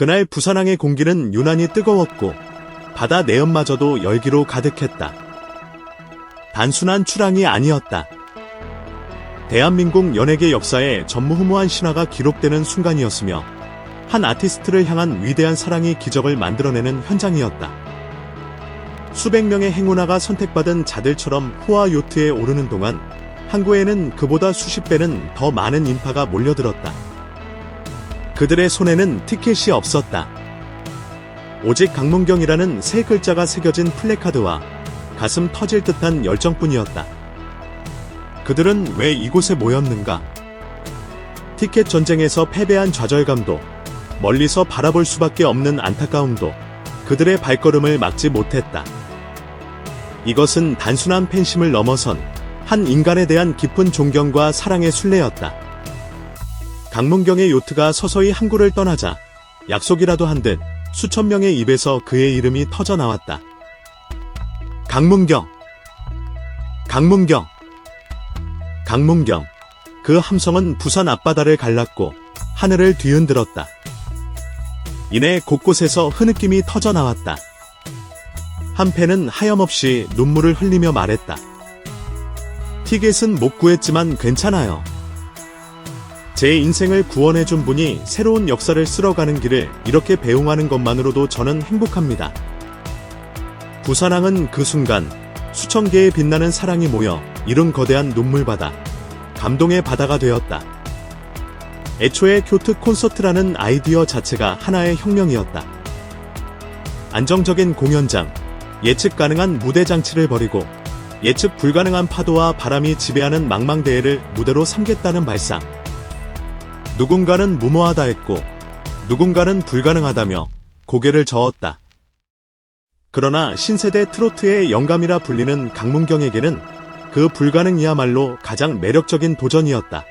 그날 부산항의 공기는 유난히 뜨거웠고 바다 내연마저도 열기로 가득했다. 단순한 출항이 아니었다. 대한민국 연예계 역사에 전무후무한 신화가 기록되는 순간이었으며 한 아티스트를 향한 위대한 사랑이 기적을 만들어내는 현장이었다. 수백 명의 행운아가 선택받은 자들처럼 호화 요트에 오르는 동안 항구에는 그보다 수십 배는 더 많은 인파가 몰려들었다. 그들의 손에는 티켓이 없었다. 오직 강문경이라는 세 글자가 새겨진 플래카드와 가슴 터질 듯한 열정뿐이었다. 그들은 왜 이곳에 모였는가? 티켓 전쟁에서 패배한 좌절감도 멀리서 바라볼 수밖에 없는 안타까움도 그들의 발걸음을 막지 못했다. 이것은 단순한 팬심을 넘어선 한 인간에 대한 깊은 존경과 사랑의 순례였다. 강문경의 요트가 서서히 항구를 떠나자 약속이라도 한 듯 수천 명의 입에서 그의 이름이 터져 나왔다. 강문경. 강문경. 강문경. 그 함성은 부산 앞바다를 갈랐고 하늘을 뒤흔들었다. 이내 곳곳에서 흐느낌이 터져 나왔다. 한 팬은 하염없이 눈물을 흘리며 말했다. 티켓은 못 구했지만 괜찮아요. 제 인생을 구원해준 분이 새로운 역사를 쓸어가는 길을 이렇게 배웅하는 것만으로도 저는 행복합니다. 부산항은 그 순간 수천 개의 빛나는 사랑이 모여 이룬 거대한 눈물바다, 감동의 바다가 되었다. 애초에 교트 콘서트라는 아이디어 자체가 하나의 혁명이었다. 안정적인 공연장, 예측 가능한 무대 장치를 버리고 예측 불가능한 파도와 바람이 지배하는 망망대해를 무대로 삼겠다는 발상. 누군가는 무모하다 했고, 누군가는 불가능하다며 고개를 저었다. 그러나 신세대 트로트의 영감이라 불리는 강문경에게는 그 불가능이야말로 가장 매력적인 도전이었다.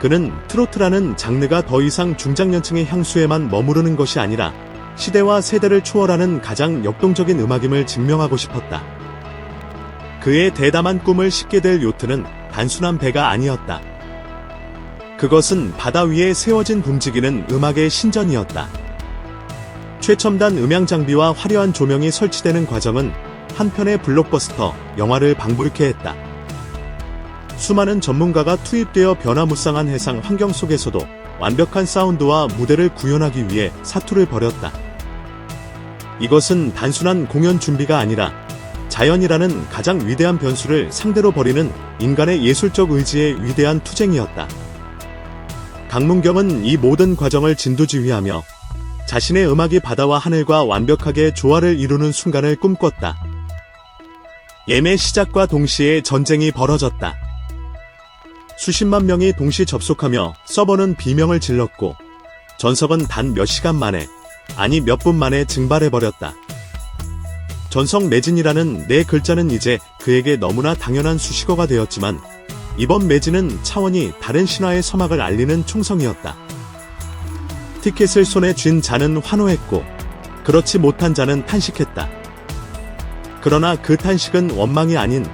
그는 트로트라는 장르가 더 이상 중장년층의 향수에만 머무르는 것이 아니라 시대와 세대를 초월하는 가장 역동적인 음악임을 증명하고 싶었다. 그의 대담한 꿈을 싣게 될 요트는 단순한 배가 아니었다. 그것은 바다 위에 세워진 움직이는 음악의 신전이었다. 최첨단 음향 장비와 화려한 조명이 설치되는 과정은 한편의 블록버스터 영화를 방불케 했다. 수많은 전문가가 투입되어 변화무쌍한 해상 환경 속에서도 완벽한 사운드와 무대를 구현하기 위해 사투를 벌였다. 이것은 단순한 공연 준비가 아니라 자연이라는 가장 위대한 변수를 상대로 벌이는 인간의 예술적 의지의 위대한 투쟁이었다. 강문경은 이 모든 과정을 진두지휘하며 자신의 음악이 바다와 하늘과 완벽하게 조화를 이루는 순간을 꿈꿨다. 예매 시작과 동시에 전쟁이 벌어졌다. 수십만 명이 동시 접속하며 서버는 비명을 질렀고 전석은 단 몇 시간 만에 아니 몇 분 만에 증발해버렸다. 전석 매진이라는 네 글자는 이제 그에게 너무나 당연한 수식어가 되었지만 이번 매진은 차원이 다른 신화의 서막을 알리는 총성이었다. 티켓을 손에 쥔 자는 환호했고 그렇지 못한 자는 탄식했다. 그러나 그 탄식은 원망이 아닌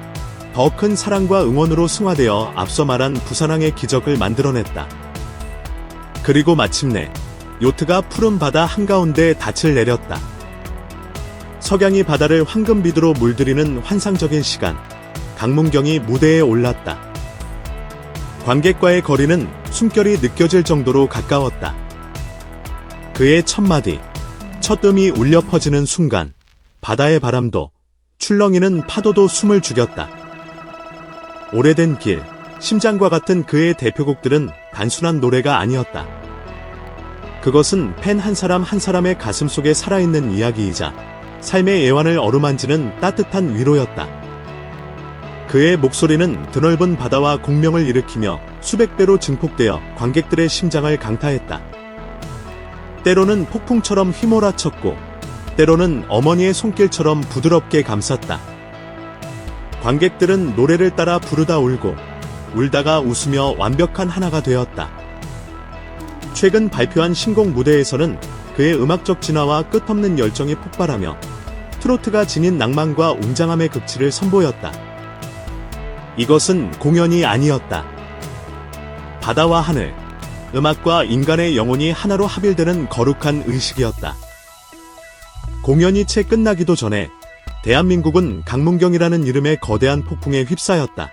더 큰 사랑과 응원으로 승화되어 앞서 말한 부산항의 기적을 만들어냈다. 그리고 마침내 요트가 푸른 바다 한가운데 닻을 내렸다. 석양이 바다를 황금비두로 물들이는 환상적인 시간. 강문경이 무대에 올랐다. 관객과의 거리는 숨결이 느껴질 정도로 가까웠다. 그의 첫 마디, 첫 음이 울려 퍼지는 순간, 바다의 바람도, 출렁이는 파도도 숨을 죽였다. 오래된 길, 심장과 같은 그의 대표곡들은 단순한 노래가 아니었다. 그것은 팬 한 사람 한 사람의 가슴 속에 살아있는 이야기이자 삶의 애환을 어루만지는 따뜻한 위로였다. 그의 목소리는 드넓은 바다와 공명을 일으키며 수백 배로 증폭되어 관객들의 심장을 강타했다. 때로는 폭풍처럼 휘몰아쳤고, 때로는 어머니의 손길처럼 부드럽게 감쌌다. 관객들은 노래를 따라 부르다 울고, 울다가 웃으며 완벽한 하나가 되었다. 최근 발표한 신곡 무대에서는 그의 음악적 진화와 끝없는 열정이 폭발하며 트로트가 지닌 낭만과 웅장함의 극치를 선보였다. 이것은 공연이 아니었다. 바다와 하늘, 음악과 인간의 영혼이 하나로 합일되는 거룩한 의식이었다. 공연이 채 끝나기도 전에 대한민국은 강문경이라는 이름의 거대한 폭풍에 휩싸였다.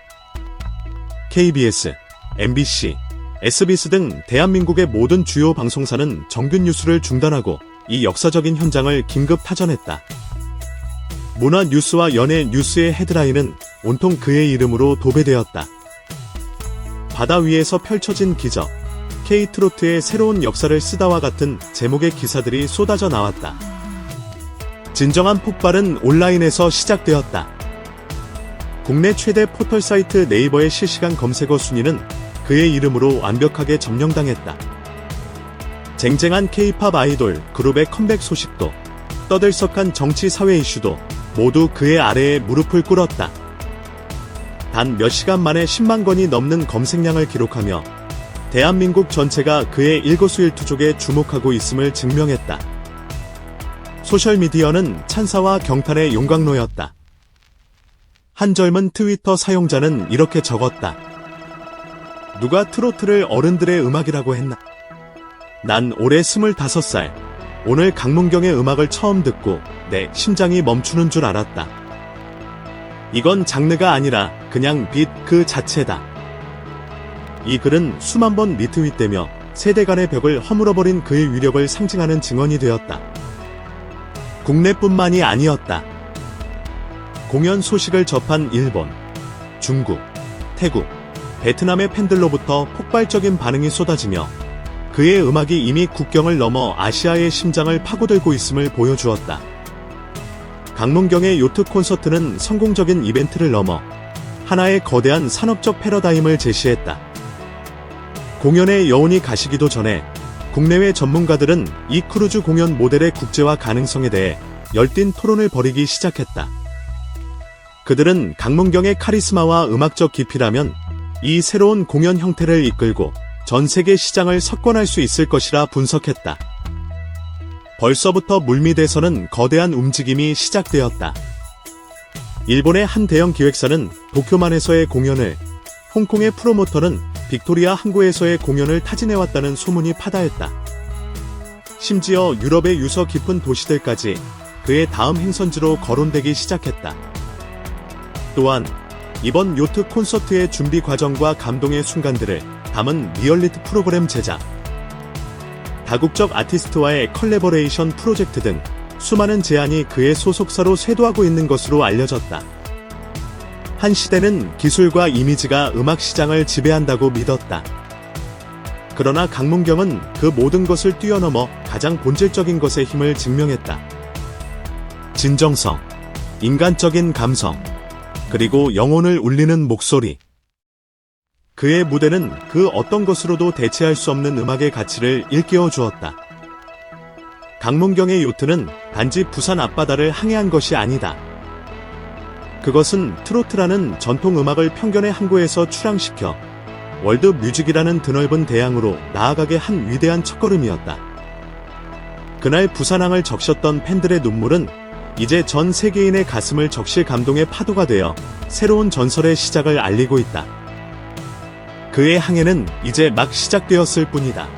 KBS, MBC, SBS 등 대한민국의 모든 주요 방송사는 정규 뉴스를 중단하고 이 역사적인 현장을 긴급 타전했다. 문화 뉴스와 연예 뉴스의 헤드라인은 온통 그의 이름으로 도배되었다. 바다 위에서 펼쳐진 기적, K트로트의 새로운 역사를 쓰다와 같은 제목의 기사들이 쏟아져 나왔다. 진정한 폭발은 온라인에서 시작되었다. 국내 최대 포털 사이트 네이버의 실시간 검색어 순위는 그의 이름으로 완벽하게 점령당했다. 쟁쟁한 K-팝 아이돌 그룹의 컴백 소식도 떠들썩한 정치 사회 이슈도 모두 그의 아래에 무릎을 꿇었다. 단 몇 시간 만에 10만 건이 넘는 검색량을 기록하며 대한민국 전체가 그의 일거수일투족에 주목하고 있음을 증명했다. 소셜미디어는 찬사와 경탄의 용광로였다. 한 젊은 트위터 사용자는 이렇게 적었다. 누가 트로트를 어른들의 음악이라고 했나? 난 올해 25살. 오늘 강문경의 음악을 처음 듣고 내 심장이 멈추는 줄 알았다. 이건 장르가 아니라 그냥 빛 그 자체다. 이 글은 수만 번 리트윗되며 세대 간의 벽을 허물어버린 그의 위력을 상징하는 증언이 되었다. 국내뿐만이 아니었다. 공연 소식을 접한 일본, 중국, 태국, 베트남의 팬들로부터 폭발적인 반응이 쏟아지며 그의 음악이 이미 국경을 넘어 아시아의 심장을 파고들고 있음을 보여주었다. 강문경의 요트 콘서트는 성공적인 이벤트를 넘어 하나의 거대한 산업적 패러다임을 제시했다. 공연의 여운이 가시기도 전에 국내외 전문가들은 이 크루즈 공연 모델의 국제화 가능성에 대해 열띤 토론을 벌이기 시작했다. 그들은 강문경의 카리스마와 음악적 깊이라면 이 새로운 공연 형태를 이끌고 전 세계 시장을 석권할 수 있을 것이라 분석했다. 벌써부터 물밑에서는 거대한 움직임이 시작되었다. 일본의 한 대형 기획사는 도쿄만에서의 공연을, 홍콩의 프로모터는 빅토리아 항구에서의 공연을 타진해왔다는 소문이 파다했다. 심지어 유럽의 유서 깊은 도시들까지 그의 다음 행선지로 거론되기 시작했다. 또한 이번 요트 콘서트의 준비 과정과 감동의 순간들을 담은 리얼리티 프로그램 제작, 다국적 아티스트와의 컬래버레이션 프로젝트 등 수많은 제안이 그의 소속사로 쇄도하고 있는 것으로 알려졌다. 한 시대는 기술과 이미지가 음악 시장을 지배한다고 믿었다. 그러나 강문경은 그 모든 것을 뛰어넘어 가장 본질적인 것의 힘을 증명했다. 진정성, 인간적인 감성, 그리고 영혼을 울리는 목소리. 그의 무대는 그 어떤 것으로도 대체할 수 없는 음악의 가치를 일깨워 주었다. 강문경의 요트는 단지 부산 앞바다를 항해한 것이 아니다. 그것은 트로트라는 전통 음악을 편견의 항구에서 출항시켜 월드 뮤직이라는 드넓은 대양으로 나아가게 한 위대한 첫걸음이었다. 그날 부산항을 적셨던 팬들의 눈물은 이제 전 세계인의 가슴을 적실 감동의 파도가 되어 새로운 전설의 시작을 알리고 있다. 그의 항해는 이제 막 시작되었을 뿐이다.